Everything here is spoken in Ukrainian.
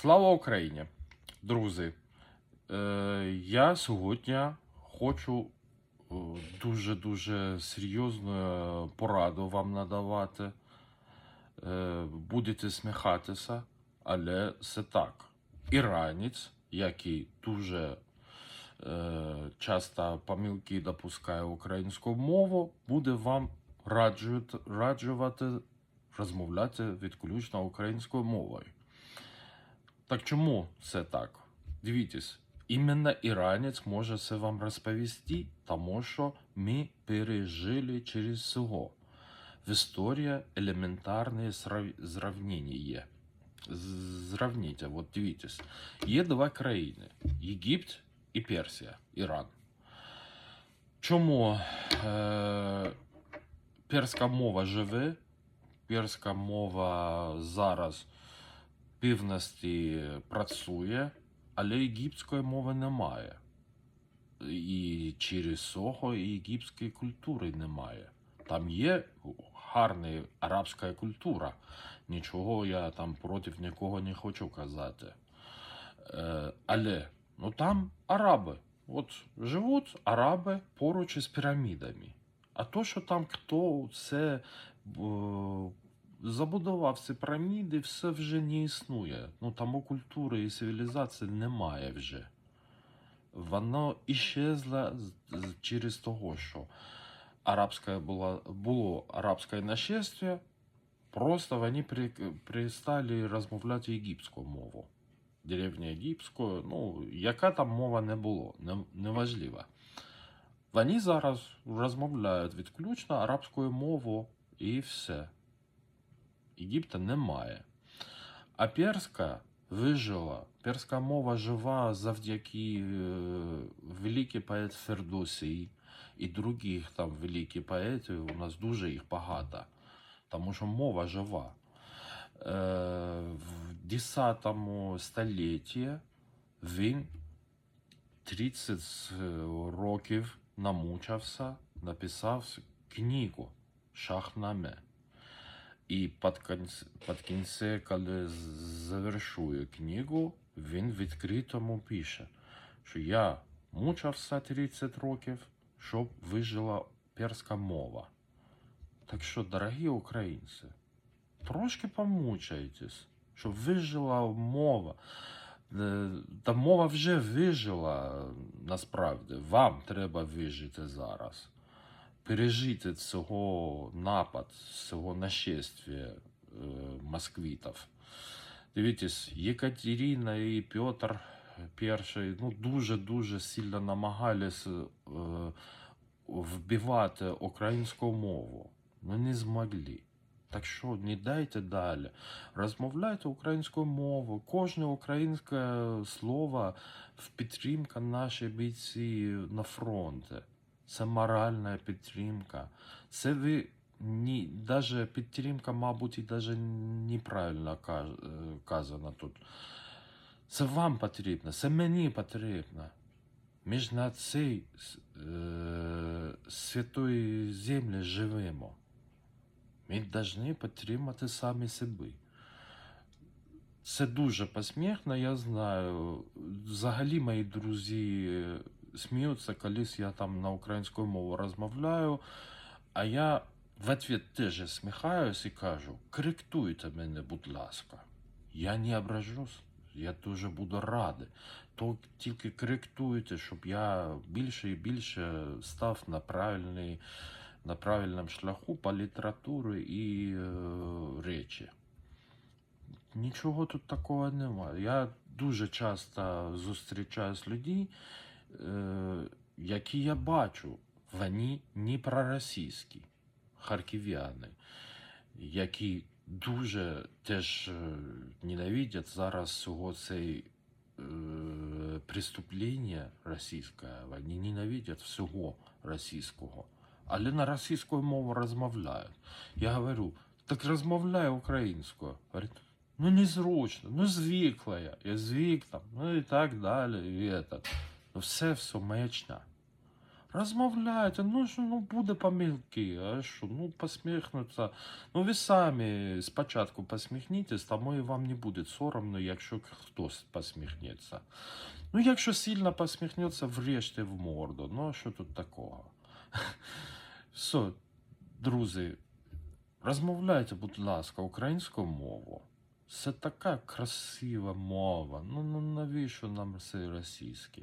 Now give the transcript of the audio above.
Слава Україні! Друзі! Е, я сьогодні хочу е, дуже-дуже серйозну пораду вам надавати. Е, будете сміхатися, але це так. Іранець, який дуже е, часто помилки допускає українську мову, буде вам раджувати розмовляти відключно українською мовою. Так чому це так? Дивіться, іменно іранець може це вам розповісти, тому що ми пережили через цього. В історії елементарне зрав- зрівняння є. З- Зрівніть, от дивіться. Є два країни: Єгипет і Персія, Іран. Чому е, перська мова живе, перська мова зараз півності працює, але єгипетської мови немає. І через цього і єгипетської культури немає. Там є гарна арабська культура. Нічого я там проти нікого не хочу казати. Е, але ну там араби. От живуть араби поруч із пірамідами. А то, що там хто це е, забудував ці піраміди, все вже не існує. Ну тому культури і цивілізації немає вже. Воно іщезло через того, що арабське було, було арабське нашествие, просто вони при, перестали розмовляти єгипетську мову. Деревня ну, яка там мова не було, не, неважливо. Вони зараз розмовляють відключно арабською мовою і все. Єгипта немає. А перська вижила. Перська мова жива завдяки е, великий поет Фердосій і других там великих поетів. У нас дуже їх багато. Тому що мова жива. Е, в 10 столітті він 30 років намучився, написав книгу Шахнаме. І під кінці, під кінці, коли завершує книгу, він відкритому пише, що я мучився 30 років, щоб вижила перська мова. Так що, дорогі українці, трошки помучайтесь, щоб вижила мова. Е, Та мова вже вижила насправді. Вам треба вижити зараз. Пережити цього напад, цього нашествия е, москвитів. Дивіться, Єкатерина і Петр перший ну, дуже-дуже сильно намагались е, вбивати українську мову. Ну не змогли. Так що не дайте далі. Розмовляйте українською мовою. Кожне українське слово в підтримка нашої бійці на фронті. Це моральна підтримка. Це ви ні, даже підтримка, мабуть, і даже неправильно е, казано тут. Це вам потрібно, це мені потрібно. Ми ж на цій е, святої землі живемо. Ми повинні підтримати самі себе. Це дуже посміхно, я знаю. Взагалі мої друзі сміються, колись я там на українську мову розмовляю, а я в ответ теж сміхаюсь і кажу: коректуйте мене, будь ласка. Я не ображусь, я дуже буду радий. То тільки коректуйте, щоб я більше і більше став на правильний, на правильному шляху по літературі і е, речі. Нічого тут такого немає. Я дуже часто зустрічаюсь людей, які я бачу, вони не проросійські, харків'яни, які дуже теж е, ненавидять зараз цього цей е, преступлення російське, вони ненавидять всього російського. Але на російську мову розмовляють. Я говорю, так розмовляй українською. Говорить, ну незручно, ну звикла я, я звик там, ну і так далі, і этот. Ну все, все маячня. Розмовляйте, ну що ну буде помилки, а що, ну посміхнуться. Ну ви самі спочатку посміхнітесь, тому і вам не буде соромно, якщо хтось посміхнеться. Ну, якщо сильно посміхнеться, врежте в морду. Ну, а що тут такого? Все, друзі, розмовляйте, будь ласка, українською мовою. Це така красива мова. Ну, ну навіщо нам це російське?